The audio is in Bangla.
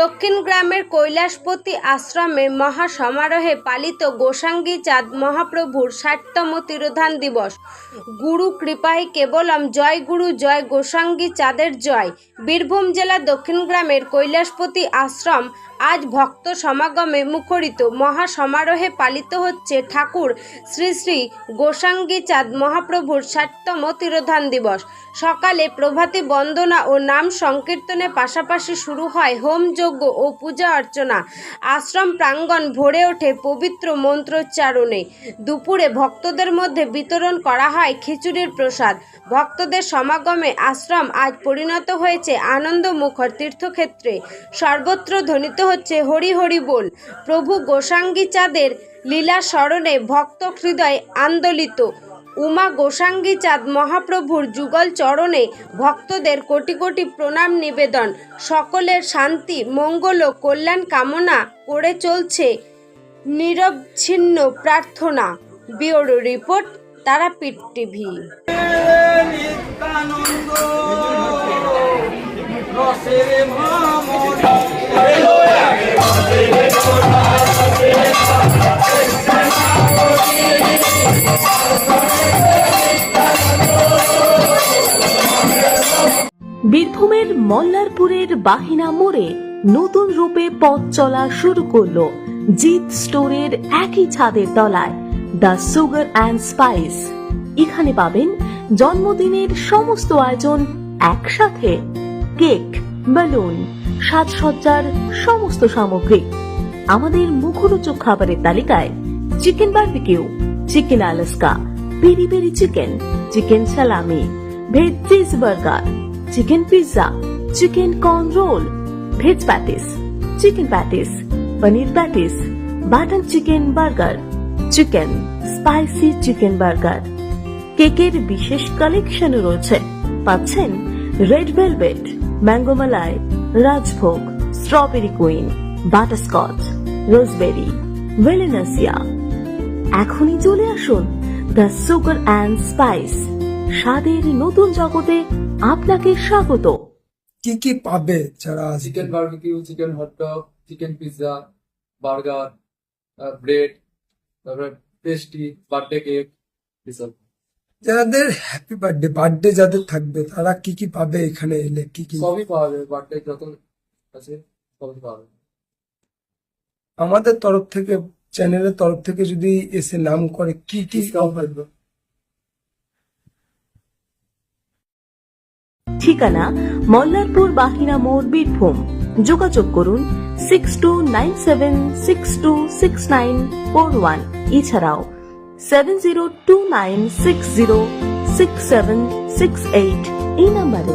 দক্ষিণ গ্রামের কৈলাসপতি আশ্রমে মহাসমারোহে পালিত গোসাঙ্গী চাঁদ মহাপ্রভুর ষাটতম তিরোধান দিবস। গুরু কৃপায় কেবলম জয় গুরু, জয় গোসাঙ্গী চাঁদের জয়। বীরভূম জেলার দক্ষিণ গ্রামের কৈলাসপতি আশ্রম আজ ভক্ত সমাগমে মুখরিত। মহাসমারোহে পালিত হচ্ছে ঠাকুর শ্রী শ্রী গোসাঙ্গী চাঁদ মহাপ্রভুর ষাটতম তিরোধান দিবস। সকালে প্রভাতী বন্দনা ও নাম সংকীর্তনের পাশাপাশি শুরু হয় হোম যজ্ঞ ও পূজা অর্চনা। আশ্রম প্রাঙ্গণ ভরে ওঠে পবিত্র মন্ত্রোচ্চারণে। দুপুরে ভক্তদের মধ্যে বিতরণ করা হয় খিচুড়ির প্রসাদ। ভক্তদের সমাগমে আশ্রম আজ পরিণত হয়েছে আনন্দমুখর তীর্থক্ষেত্রে। সর্বত্র ধ্বনিত হচ্ছে হরি হরি বল। প্রভু গোসাঙ্গী চাঁদের লীলা স্মরণে ভক্ত হৃদয় আন্দোলিত। উমা গোসাঙ্গী চাঁদ মহাপ্রভুর যুগল চরণে ভক্তদের কোটি কোটি প্রণাম নিবেদন। সকলের শান্তি, মঙ্গল ও কল্যাণ কামনা করে চলছে নিরবচ্ছিন্ন প্রার্থনা। Bureau report, Tarapith TV. বীরভূমের মল্লারপুরের বাহিনা মোড়ে নতুন রূপে পথ চলা শুরু করল জিৎ স্টোরের একই ছাদের তলায়, দ্য সুগার অ্যান্ড স্পাইস। এখানে পাবেন জন্মদিনের সমস্ত আয়োজন একসাথে। কেক, বেলুন, সাজসজ্জার সমস্ত সামগ্রী। আমাদের মুখরোচক খাবারের তালিকায় chicken barbecue, chicken Alaska, peri peri chicken chicken salami, veg cheese burger chicken pizza chicken corn roll veg patties chicken patties paneer patties butter chicken burger chicken spicy chicken burger কেকের বিশেষ কালেকশনও রয়েছে। পাচ্ছেন red velvet mango malai rajbhog strawberry queen butterscotch roseberry Valencia এখনই চলে আসুন দ্য সুগার অ্যান্ড স্পাইস স্বাদের নতুন জগতে আপনাকে স্বাগত। কি কি পাবে যারা chicken barbecue chicken hotdog chicken pizza burger bread তারপরে পেস্ট্রি বার্থডে কেক এসব যাদের হ্যাপি বার্থডে বার্থডে যাদের থাকবে তারা কি কি পাবে এখানে এলে? কি কি? সবই পাওয়া যাবে বার্থডে যত আছে সবই পাওয়া যাবে আমাদের তরফ থেকে চ্যানেলের তরফ থেকে যদি এসে নাম করে কি কি ডিসকাউন্ট ঠিকানা মল্লারপুর বাহিনা মোড় বীরভূম। যোগাযোগ করুন six two nine seven six two six nine four one এছাড়াও seven zero two nine six zero six seven six eight এই নাম্বারে